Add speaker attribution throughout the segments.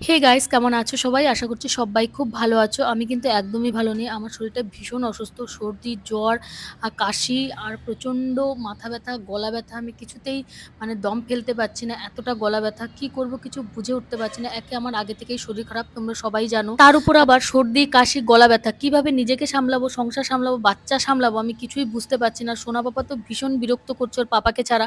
Speaker 1: Hey guys কেমন আছো সবাই? আশা করছি সবাই খুব ভালো আছো। আমি কিন্তু একদমই ভালো নেই। আমার শরীরটা ভীষণ অসুস্থ, সর্দি, জ্বর আর কাশি আর প্রচণ্ড মাথা ব্যথা, গলা ব্যথা। আমি কিছুতেই মানে দম ফেলতে পারছি না, এতটা গলা ব্যথা। কি করব কিছু বুঝে উঠতে পারছি না। একে আমার আগে থেকেই শরীর খারাপ, তোমরা সবাই জানো। তার উপর আবার সর্দি, কাশি, গলা ব্যথা। কীভাবে নিজেকে সামলাবো, সংসার সামলাবো, বাচ্চা সামলাবো, আমি কিছুই বুঝতে পারছি না। সোনা পাপা তো ভীষণ বিরক্ত করছে ওর পাপাকে ছাড়া।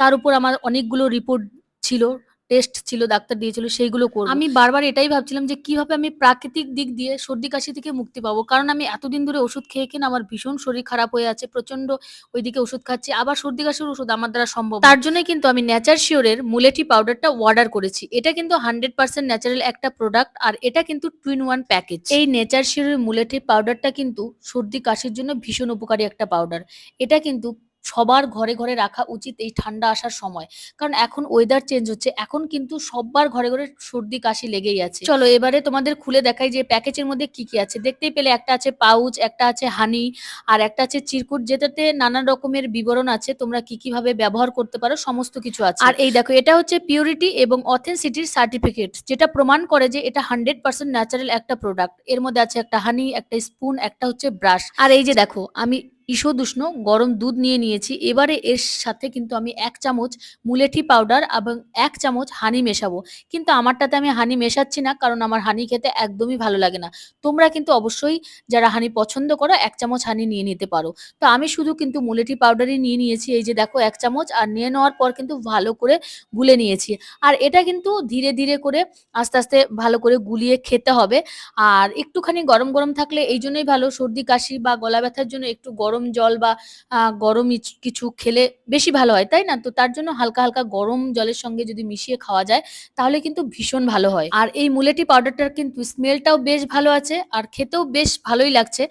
Speaker 1: তার উপর আমার অনেকগুলো রিপোর্ট ছিল। টেস্ট ছিল ডাক্তার দিয়েছিল সেইগুলো করব। আমি বারবার এটাই ভাবছিলাম যে কীভাবে আমি প্রাকৃতিক দিক দিয়ে সর্দি কাশি থেকে মুক্তি পাবো। কারণ আমি এতদিন ধরে ওষুধ খেয়ে খেয়ে আমার ভীষণ শরীর খারাপ হয়ে আছে প্রচণ্ড ওইদিকে ওষুধ খাচ্ছি আবার সর্দি কাশির ওষুধ আমার দ্বারা সম্ভব তার জন্যই কিন্তু আমি নেচার শিওরের মুলেটি পাউডারটা অর্ডার করেছি। এটা কিন্তু হান্ড্রেড পার্সেন্ট ন্যাচারাল একটা প্রোডাক্ট আর এটা কিন্তু টুইন ওয়ান প্যাকেজ এই নেচার শিওরের মুলেটি পাউডারটা কিন্তু সর্দি কাশির জন্য ভীষণ উপকারী একটা পাউডার এটা কিন্তু সবার ঘরে ঘরে রাখা উচিত এই ঠান্ডা আসার সময়। কারণ এখন ওয়েদার চেঞ্জ হচ্ছে, এখন কিন্তু সববার ঘরে ঘরে সর্দি কাশি লেগেই আছে। চলো এবারে তোমাদের খুলে দেখাই যে প্যাকেজের মধ্যে কি কি আছে। দেখতেই পেলে একটা আছে পাউচ একটা আছে হানি আর একটা আছে চিরকুট, যেটাতে নানান রকমের বিবরণ আছে। তোমরা কি কীভাবে ব্যবহার করতে পারো, সমস্ত কিছু আছে। আর এই দেখো, এটা হচ্ছে পিউরিটি এবং অথেন্সিটির সার্টিফিকেট যেটা প্রমাণ করে যে এটা হান্ড্রেড পার্সেন্ট ন্যাচারাল একটা প্রোডাক্টের মধ্যে আছে একটা হানি একটা স্পুন একটা হচ্ছে ব্রাশ আর এই যে দেখো, আমি ঈষদুষ্ণ গরম দুধ নিয়ে নিয়েছি। এবারে এর সাথে কিন্তু আমি এক চামচ মুলেঠি পাউডার এবং এক চামচ হানি মেশাবো। কিন্তু আমারটাতে আমি হানি মেশাচ্ছি না, কারণ আমার হানি খেতে একদমই ভালো লাগে না। তোমরা কিন্তু অবশ্যই যারা হানি পছন্দ করো, এক চামচ হানি নিয়ে নিতে পারো। তো আমি শুধু কিন্তু মুলেঠি পাউডারই নিয়ে নিয়েছি। এই যে দেখো, এক চামচ, আর নিয়ে নেওয়ার পর কিন্তু ভালো করে গুলে নিয়েছি। আর এটা কিন্তু ধীরে ধীরে করে আস্তে আস্তে ভালো করে গুলিয়ে খেতে হবে। আর একটুখানি গরম গরম থাকলে এই জন্যই ভালো, সর্দি, কাশি বা গলা ব্যথার জন্য একটু গরম জল বা গরম কিছু খেলে বেশি ভালো হয়, তাই না? তো তার জন্য হালকা হালকা গরম জলের সঙ্গে যদি মিশিয়ে খাওয়া যায়, তাহলে কিন্তু ভীষণ ভালো হয়। আর এই মুলেটি পাউডারটার কিন্তু স্মেলটাও বেশ ভালো আছে, আর খেতেও বেশ ভালোই লাগছে।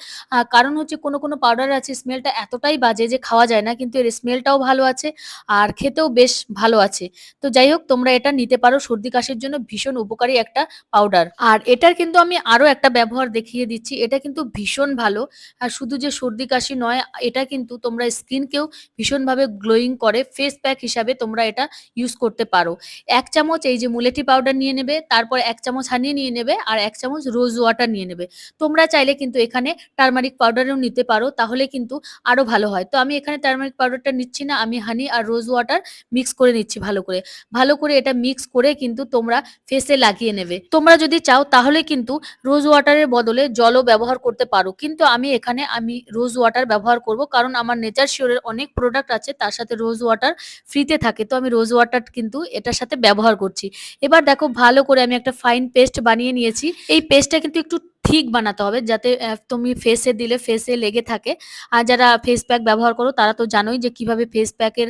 Speaker 1: কারণ হচ্ছে কোনো কোনো পাউডার আছে, স্মেলটা এতটাই বাজে যে খাওয়া যায় না, কিন্তু এর স্মেলটাও ভালো আছে, আর খেতেও বেশ ভালো আছে। তো যাই হোক, তোমরা এটা নিতে পারো, সর্দি কাশির জন্য ভীষণ উপকারী একটা পাউডার। আর এটার কিন্তু আমি আরও একটা ব্যবহার দেখিয়ে দিচ্ছি, এটা কিন্তু ভীষণ ভালো। আর শুধু যে সর্দি কাশি নয় এটা কিন্তু তোমরা স্কিনকেও ভীষণভাবে গ্লোয়িং করে ফেস প্যাক হিসাবে তোমরা এটা ইউজ করতে পারো। এক চামচ এই যে মুলেটি পাউডার নিয়ে নেবে, তারপর এক চামচ হানি নিয়ে নেবে, আর এক চামচ রোজ ওয়াটার নিয়ে নেবে। তোমরা চাইলে কিন্তু এখানে টার্মারিক পাউডারও নিতে পারো, তাহলে কিন্তু আরও ভালো হয়। তো আমি এখানে টার্মারিক পাউডারটা নিচ্ছি না, আমি হানি আর রোজ ওয়াটার মিক্স করে নিচ্ছি ভালো করে। ভালো করে এটা মিক্স করে কিন্তু তোমরা ফেসে লাগিয়ে নেবে। তোমরা যদি চাও, তাহলে কিন্তু রোজ ওয়াটারের বদলে জলও ব্যবহার করতে পারো। কিন্তু আমি এখানে, আমি রোজ ওয়াটার ব্যবহার করব, কারণ আমার নেচার শিওরের অনেক প্রোডাক্ট আছে, তার সাথে রোজ ওয়াটার ফ্রিতে থাকে। তো আমি রোজ ওয়াটার কিন্তু এটার সাথে ব্যবহার করছি। এবার দেখো ভালো করে আমি একটা ফাইন পেস্ট বানিয়ে নিয়েছি। এই পেস্টটা কিন্তু একটু ঠিক বানাতে হবে যাতে তুমি ফেসে দিলে ফেসে লেগে থাকে। আর যারা ফেস প্যাক ব্যবহার করো, তারা তো জানোই যে কীভাবে ফেস প্যাকের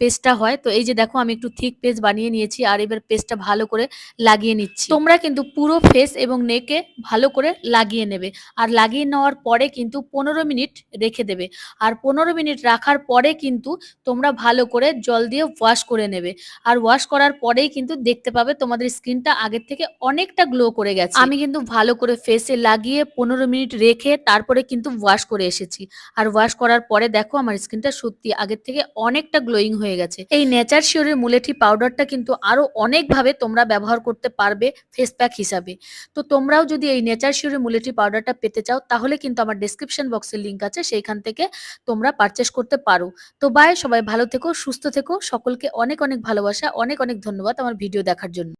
Speaker 1: পেস্টটা হয়। তো এই যে দেখো, আমি একটু থিক পেস্ট বানিয়ে নিয়েছি আর এবার পেস্টটা ভালো করে লাগিয়ে নিচ্ছি। তোমরা কিন্তু পুরো ফেস এবং নেকে ভালো করে লাগিয়ে নেবে। আর লাগিয়ে নেওয়ার পরে কিন্তু পনেরো মিনিট রেখে দেবে। আর পনেরো মিনিট রাখার পরে কিন্তু তোমরা ভালো করে জল দিয়ে ওয়াশ করে নেবে। আর ওয়াশ করার পরেই কিন্তু দেখতে পাবে তোমাদের স্কিনটা আগের থেকে অনেকটা গ্লো করে গেছে। আমি কিন্তু ভালো করে ফেসে লাগিয়ে পনেরো মিনিট রেখে তারপরে কিন্তু ওয়াশ করে এসেছি। আর ওয়াশ করার পরে দেখো আমার স্কিনটা সত্যি আগের থেকে অনেকটা গ্লোয়িং হয়ে গেছে। এই নেচার শিওরের মুলেঠি পাউডারটা কিন্তু আরও অনেকভাবে তোমরা ব্যবহার করতে পারবে ফেস প্যাক হিসাবে। তো তোমরাও যদি এই নেচার শিওরের মুলেঠি পাউডারটা পেতে চাও, তাহলে কিন্তু আমার ডেসক্রিপশন বক্সের লিঙ্ক আছে, সেইখান থেকে তোমরা পারচেস করতে পারো। তো বাই সবাই ভালো থেকো, সুস্থ থেকো, সকলকে অনেক অনেক ভালোবাসা, অনেক অনেক ধন্যবাদ আমার ভিডিও দেখার জন্য।